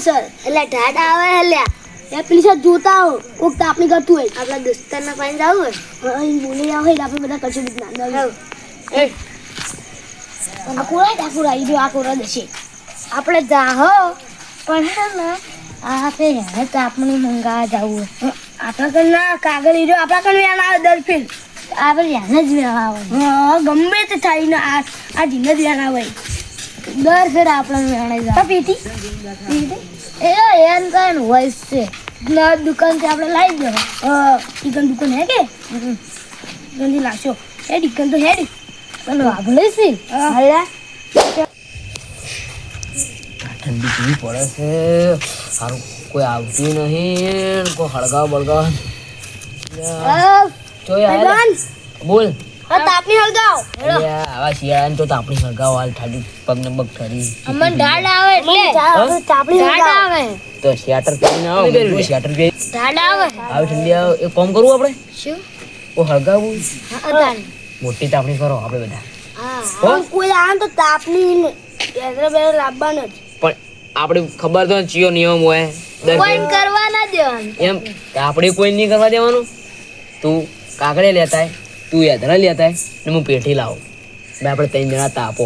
Pressure એટલે ઢાઢ આવે એ પેલી સાથે જોતા હો કોક તાપણી કરતું હોય. આપણા દોસ્તારના પાસે જવું હોય? હા એ બોલી આવે એટલે આપણે બધા કશું જ ના હવ. એ. આ કોરા ડાકુર આવી ગયો આ કોરા દશે આપણે જાહો પણ હા ને આ આપણે તો આપણે મંગાવવા જવું હોય. આપણા કણ ના કાગળ હીરો આપણા કણ વેણ આવે દર ફેર આપણે હેને જ વેવા આવે હા ગમે તે થાય ને આ આ ધીમે જ વેણ આવે. દર ફેર આપણે વેણે તો જાવ પેટી? એ એમ કઈ હોય છે. ના દુકાનથી આપણે લાવી દો. ચિકન દુકાન હે કે? દુકાનથી લાશો એ ચિકન તો હેડ. પણ વાગલે છે. હાલા ઠંડી કેવી પડે છે. સારું કોઈ આવતું નહીં. કોઈ હળગાવ બળગાવ. જોઈ આયા બોલ. તાપની હળગાવ. આવા શિયાળાને તો તાપણી હળગાવ હાલ ઠાડી પગને પગ ઠરી અમને ઢાડ આવે એટલે. તાપણી ઢાડ આવે તો શિયાટર પહેરીને આવો મેં શિયાટર પહેરી ઢાડ આવે. આવી ઠંડી આવે એક કામ કરવું આપણે? શું? કોઈ હળગાવવું મોટી તાપણી કરો આપણે બધા. હા આમ કોઈ આવે તો તાપની ને બેદરા બેદરા લાવવાનો જ. પણ આપણે ખબર તો ચિયો નિયમ હોય. કોઈ કરવા ના દેવાનું. એમ આપણે કોઈ નહીં કરવા દેવાનું? તું કાગડે લેતા તું યાદરા લેતા ને હું પેઠી લાવું. બે આપણે ત્રણ જણા તાપો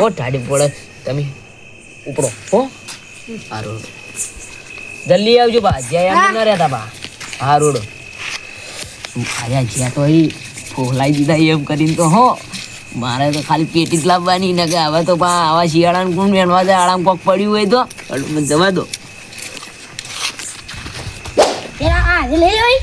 હો. ઠાડી પડે. તમે ઉપડો. હો. સારું જલ્દી આવજો બા. જ્યાં યાદ ન રહેતા બા. રોડો આયા જ્યાં તો અહીં ફોલાઈ દીધા એમ કરીને તો હો. મારે તો ખાલી પેટી જ લાવવાની ને કે હવે તો પા આવા શિયાળાને કોણ વેણવા જાય? આરામ કોક પડ્યું હોય તો. મને જવા દો. એના આ લઈ લેવાય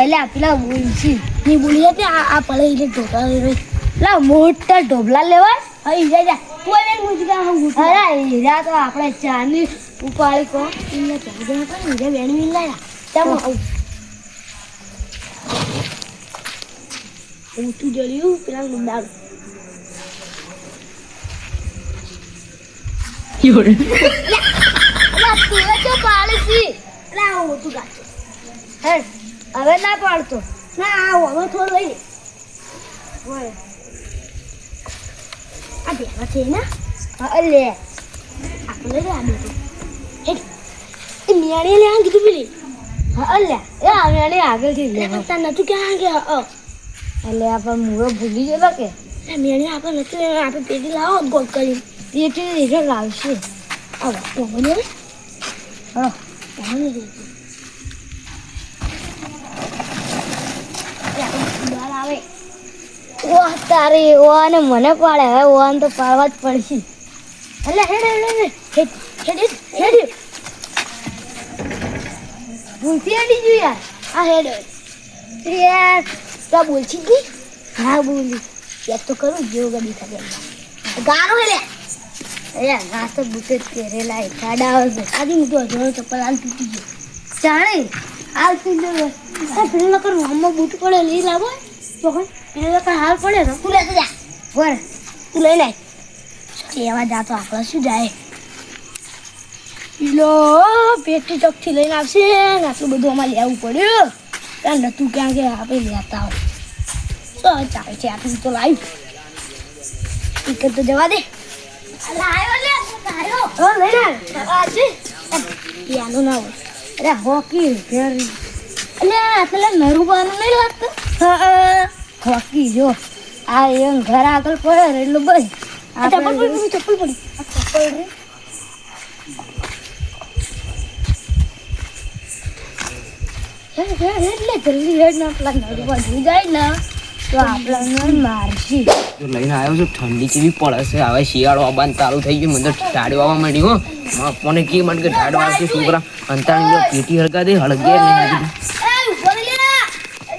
એટલે આ પેલા બોલશી ની બોલી હતી આ આ પડે એટલે ઢોકળા લઈ રહી લા મોટા ઢોબલા લેવાય હા ઈ જા. જા તું એને મૂકી હું અરે હીરા તો આપણે ચાની ઉપાડી કો ઇન્ને ચાલે પણ ઈ જા બેન મિલ લાયા. ચાલો ઊંચું જળ્યું પેલા ગુંડાળ અલા તું જો પાડશી આ ઊંચું ગાચો હે હવે ના પાડતો. ના આ હવે થોડું લઈ આ ભેગા છે ને હા લે આપણે લે આ હેડ એ મિયાણી લે આ કીધું પેલી હા લે એ આ આને આગળથી એટલે લેવા તાર કે ક્યાં કે અ એટલે આપણે મૂળો ભૂલી ગયેલો કે મિયાણી આપણે નતું આપણે પેટી લાવો ગોળ કરી પેટી હીરો લાવશે મને હા ઓહ તારી ઓને મને પાડે. હવે ઓન તો પાડવા જ પડશે. એટલે હેડ હેડ હેડ હેડ. હેડ હેડ અડી ગયું યાર. આ હેડ યાર, તો બોલશી કી હા બોલી. યાદ તો કરું જેવું ગડી થાય ગારો હેલે અરે ઘાસ તો જ પહેરેલા એ કાડા આવે આજે હું તો હજારો ચપ્પલ હાલ તૂટી ગયો. જાણે, હાલ તૂટી ગયો. ફિલ્મ કર હમણાં બૂટ પડે, લઈ લાવો. તો હોય. પેલા કર હાલ પડે તો તું લેતો જા બોલ તું લઈ લે. એવા જાતો આપણે શું જાય? લો પેટી ચોકથી લઈને આવશે ને આટલું બધું અમારે લેવું પડ્યું. ત્યાં નતું ક્યાં કે આપણે લેતા હોય શું ચાલે છે આટલું તો લાવ્યું ટિકટ તો જવા દે. પિયાનો ના હોય. અરે હોકી ફેર એટલે આ પેલા નરુબાનું નહીં લાગતું? હા. હોકી જો. આ એમ ઘર આગળ પડે ને એટલું બસ ચપ્પલ પડી ચપ્પલ પડી. ચપ્પલ રે હેડ હેડ એટલે જલ્દી હેડ ના પેલા નડવા જોઈ જાય ને તો આપણને મારશી. લઈને આવ્યો છું ઠંડી કેવી પડે છે. હવે શિયાળો આવવાનું ચાલુ થઈ ગયું. મને તો ટાઢ વાવા માંડી હો. મારા કે મને કે વાગશે છોકરા. અંતાણી પેટી હળગા દે હળગે નહીં નાખી દે એ ઉપર લે એ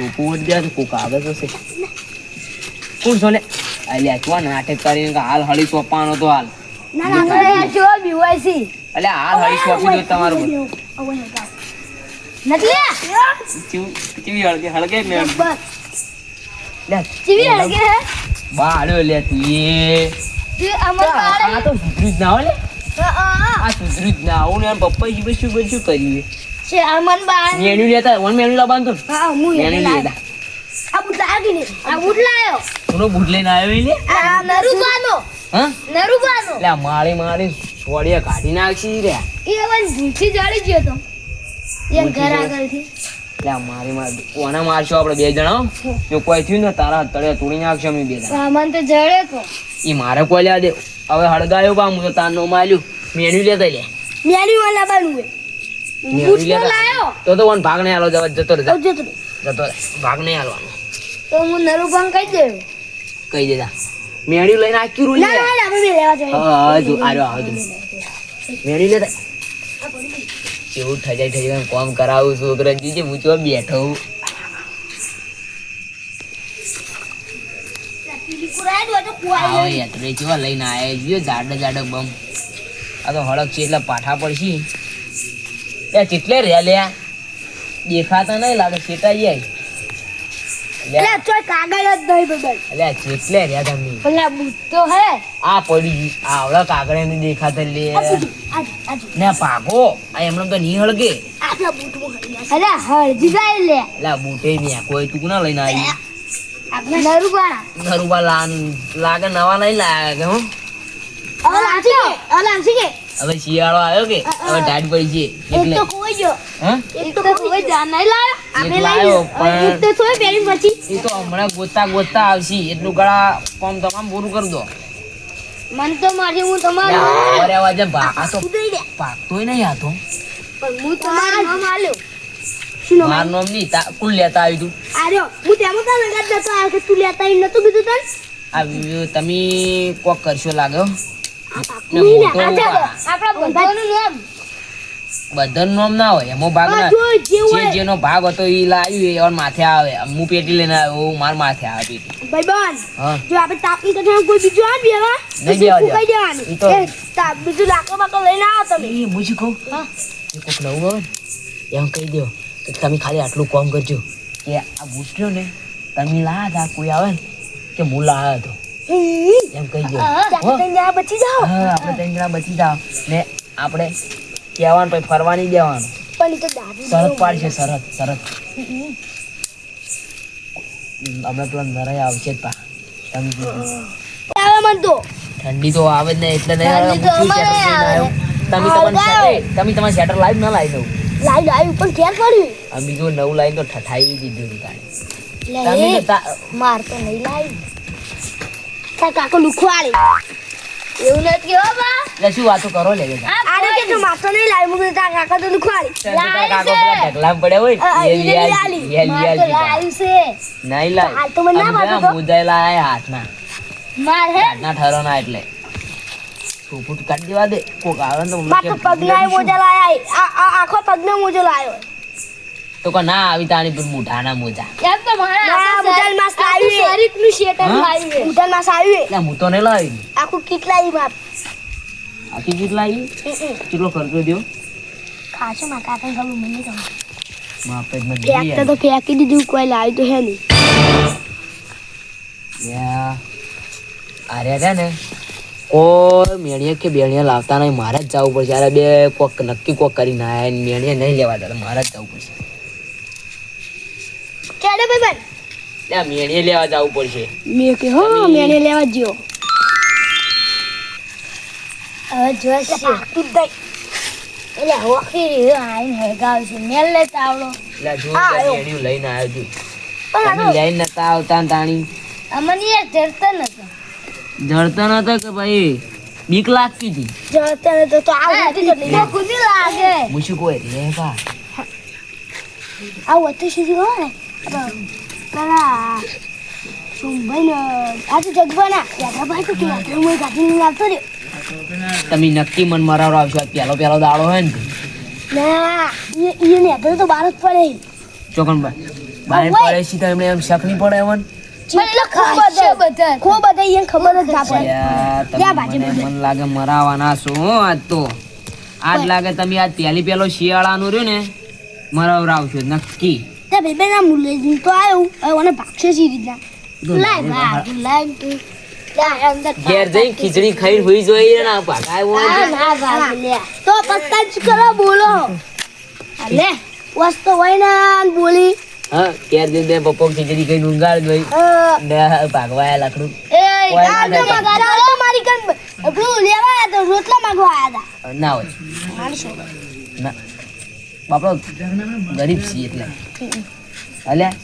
ટોપું વળી જાય તો કોક આવે તો છે. કોણ છો લે અલ્યા ચો નાટક કરીને હાલ હળી સોંપવાનો તો હાલ. ના ના અરે જો બીવાયસી અલ્યા હાલ હળી સોંપી દો તમારું બધું. અવય હગાવ નથી કેવું- કેવી હળગે હળગે ને ચીવી હળગે હે? લે તું એ. આ તો સુધર્યું જ ના હોય હા, હા. આ સુધર્યું જ ના આવું ને પપ્પા શું શું કર્યું છે અમન બા મેન્યુ લેતા વન મેન્યુ લાવવાનું તો. હા હું મેન્યુ લેતા આ બુટ લાગી ને આ બુટ લાયો. થોડો બુટ લઈને આવ્યો ઈ આ નરુબાનો. હા? નરુબાનો. એટલે આ માળી માળી છોડીએ કાઢી નાખશી રે. એ હવે ભૂલથી જાળી ગયો તો. એ ઘર આગળથી. એટલે મારી માર કોને મારશો આપણે બે જણા જો કોઈ થયું ને તારા તળે તોડી નાખશો અમે બે જણા. સામાન તો જળે તો. ઈ મારે કોઈ લેવા દે. હવે હળગાયો બા હું તો તારનો માલ્યું મેન્યુ લેતા લે. મેરી વાલા બાનું મેન્યુ તો તો વન ભાગ નહીં આલો જવા જતો રહે જતો રે જતો રહે. ભાગ નહીં આલવાનો. તો હું નરુભાન કહી દે કહી દેતા મેન્યુ લઈને આખી રૂ ના ના આપણે લેવા જોઈએ હા જો આરો આવો મેન્યુ લેતા કેવું ઠજાઈ ઠજાઈ કોમ કરાવું છું છોકરા જીજે હું તો બેઠો લઈને જો જાડે જાડે બમ. આ તો હળક છે એટલે પાઠા પડશી. એ કેટલે રહ્યા લ્યા. દેખાતા નહીં લાગે છેટા જાય. લાગે નવા નહીં લાગે હું? હવે શિયાળો આવ્યો કે? હવે ટાઈટ પડી છે. એક એટલે તો કોઈ જો હા? એક તો કોઈ જાનાઈ લાવ્યો આપણે લાયો ગયો એક તો થોય પહેરી મચી એ તો હમણાં ગોતા ગોતા આવશે. એટલું ગળા કોમ તમામ પૂરું કરી દો. મન તો મારી હું તમારું અરે વાજે ભા- તો પાકતોય નહીં આતો પણ હું તમારો નામ આલ્યો. માર નામ નહીં તા- કોણ લેતા આવ્યું તું? આર્યો. હું તેમાં તાર લગાડ દેતો આ કે તું લેતા ઈ નતું કીધું તને? આ તમે કોક કરશો લાગ્યો બધાનું નામ. ના હોય. એમાં ભાગ ના જો જેનો ભાગ હતો એ લાવ્યું એ માથે આવે. હું પેટી લઈને આવ્યો માર માથે આવે પેટી. ભાઈબંધ હા. જો આપણે તાપની કઠણ કોઈ બીજું આ બેવા નહીં બેવા દેવાનું? એ તાપ બીજું લાકડો બાકડો લઈને આવો તમે. એ હું શું કહું? જે કોક નવું આવે ને એમ કહી દો કે તમે ખાલી આટલું કામ કરજો. કે આ બુટ્યો ને તમે લાયા હતા કોઈ આવે ને કે હું લાયા હતો. એમ કહી દો ત્યાં બચી જાઓ. હા આપણે ત્રણ જણા બચી જાઓ. ને આપણે કહેવાનું પછી ફરવા નહીં દેવાનું. પણ તો શરત પાડશે શરત શરત આપણે પેલા નરાય આવશે જ પા. તમે આવે તો. ઠંડી તો આવે જ નહીં એટલે નહીં આવે. તમે તમારે તમે તમારે શેટર લાવી ના લાવી દઉં. લાઈવ લાઈવ પણ ક્યાં પડ્યું આ બીજું નવું લાઈન તો ઠઠાઈ દીધું હતું તાણે. લે તમે એ તો તા- માર તો નહીં લાવી. તાર કાકો લુખવાડે એવું નથી હો બા. એટલે શું વાતો કરો? લે આને કે તું તો નહીં લાવી મુકે તાર કાકા તો લુખવાડી કાકો પેલા ઢગલામાં પડ્યા હોય ને, એ. આલી. એ. લાવ્યું છે. નહીં લાવી. હાલ તો મને ના પેલા તો. મોજાયેલા આયા હાથના. માર? હે હાથના ઠરોના એટલે. ફૂફૂટ કાઢી દેવા દે. કોક આવે તો પગના મોજા લાયા આ આ આખો પગનો મોજો લાયો. તો કે ના આવી તાણી પર મુઠાના મોજા. એમ તો મારા ના, બધાય માસ આખું લાવ્યું. શરીરનું શેટર છે. ઉઠાન માસ આવ્યું એટલે હું તો નહીં લાવી. આખું કેટલા ઈ બાપ આખી કેટલા આવી કેટલો ખર્ચો થયો? ખાશો માં કાકા ગયું મને તો માપે જ નથી એક તો ફેંકી દીધું કોઈ લાવી તો હે નહીં. યા. આ રહ્યા ને કોઈ મેણીએ કે બેણીએ લાવતા નહીં. મારે જ જવું પડશે. અરે બે કોક નક્કી કોક કરીને આયા ને મેણીએ નહીં લેવા દે મારે જ જવું પડશે. ચાલે ભાઈ ભાઈ ત્યાં મેણીએ લેવા જવું પડશે. મેં કે હો મેને લેવા જ્યો હવે જોશે તું દઈ. એટલે હોખી આઈને હેગાવ છે. મેલ લે તાવડો. એટલે જો. મેણીયું લઈને આવ્યો છું પણ તમે લઈને નતા આવતા તાણી? અમને યાર જરતા નતો. જડતા નતા કે ભાઈ? બીક લાગતી હતી. જતા તો તો આ તો લાગે. હું કોઈ રે બા આ વચ્ચે સુધી હોય ને? પેલા તમે નક્કી મન મરાવરો આવશો પેલો પહેલો દાડો હોય ને ના એ એ તો બાર પડે ચોકનભાઈ બાય પડે છે તો એમને એમ શક નહીં પડે એમને એટલે ખૂબ છે બધા ખો બધા એને ખબર જ ના પડે યા, તમે યા બાજુ મને લાગે મરાવાના છો આજ તો આજ લાગે તમે આજ પહેલી પહેલો શિયાળાનું રહ્યું ને મરાવરાવશો નક્કી તે ભાઈ બેન આ તો આવ્યું હવે મને ભાગશે છે રીતના લાય બા લાય તું ઘેર જઈ ખીચડી ખાઈ હોઈ જોઈએ ને ભાગ તો પત્તા જ કરો બોલો. લે વસ્તુ હોય ને બોલી. હા ઘેર જઈને બે પપ્પો ખીચડી ખાઈ ગઈ. અ, ને ભાગવાયા લાકડું. એ મારી કન પેલું લેવા આવ્યા તો રોટલા માંગવા આવ્યા ના હોય. હતા ના. બાપડો ગરીબ છીએ એટલે. અલ્યા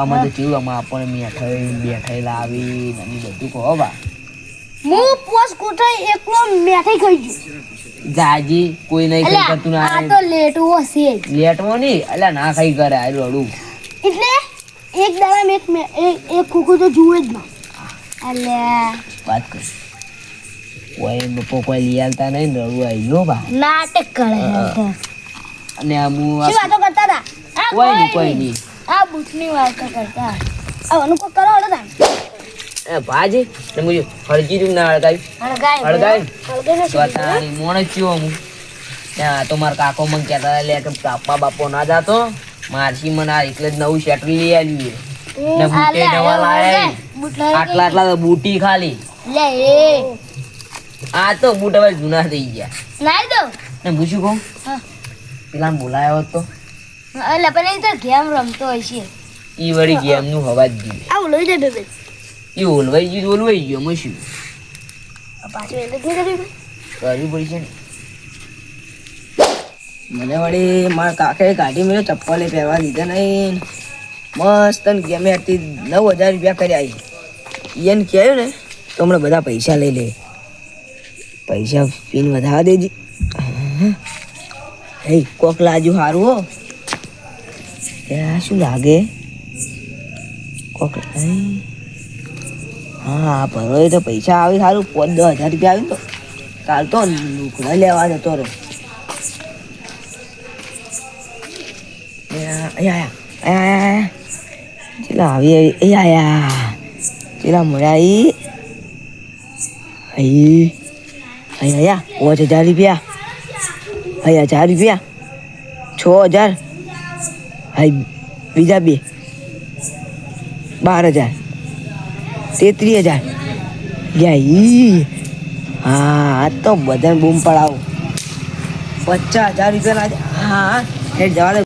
આમાં તો કેવું આમાં આપણને મીઠાઈ બેઠાઈ લાવી ને બધું કહો બા. હું પોસ કોઠાઈ એકલો મેઠાઈ ખાઈ ગયો. જાજી કોઈ નહીં કઈ કરતું ના આ તો લેટવો છે. જ. લેટમાં નહીં અલ્યા ના ખાઈ કરે આ રડું એટલે એક દાડા એક એક એક કુકુ તો જુએ જ ના. અલ્યા વાત કર. કોઈ બપો કોઈ લઈ આવતા નહીં રડું આવી ગયો બા. નાટક કરે છે. અને આ હું વાતો કરતા હતા? કોઈ નહીં કોઈ કોઈ નહીં આ બૂટની વાતો કરતા આ અનુકો કરો હળો તા એ ભાજી ને મુજે હળજી તું ના હળગાવી હળગાય હળગાય? હળગાય તો આ તારી મોણ જ હું ત્યાં તો મારા કાકો મને કહેતા હતા, લે કે બાપા બાપો ના જાતો. મારસી મને આ એટલે જ નવું શેટર લઈ આવ્યું. ને બુટે નવા લાયા આટલા આટલા બુટી ખાલી. લે આ તો બુટ હવે જૂના થઈ ગયા. નાઈ દો. ને હું કહું? હા. પેલા બોલાયો હતો. એટલે પેલા તો ગેમ રમતો છે ઈ વળી ગેમનું હવા જ ગયું આવું લઈ દે બેબે ઈ ઓલવાઈ ગયું ઓલવાઈ ગયો અમે શું? પાછું એટલે નહીં કર્યું પડી છે ને. મને વળી મારા કાકાએ કાઢી મેળ્યો ચપ્પલે પહેરવા દીધા નહીં મસ્ત ને ગમે હતી નવ હજાર રૂપિયા કર્યા એને કહ્યું ને તો હમણાં બધા પૈસા લઈ લે. પૈસા પીન વધારવા દેજી. હે કોક લાજુ સારું હો એ આ શું લાગે કોક હે. હા ભરો તો પૈસા આવી સારું પાંચ દસ હજાર રૂપિયા આવ્યું તો કાલ તો લુકડા લેવા જતો રહ્યો અહીંયા અહીંયા ચેલા આવી આવી એ આયા ચેલા મળ્યા ઈ અહીં અહીં આયા પાંચ હજાર રૂપિયા અહીં હજાર રૂપિયા. છ હજાર. અહીં બીજા બે. બાર હજાર. તેત્રીસ હજાર. ગયા ઈ. હા તો બધાને બૂમ પડાવું. પચાસ હજાર રૂપિયા હા હેઠ જવા દે.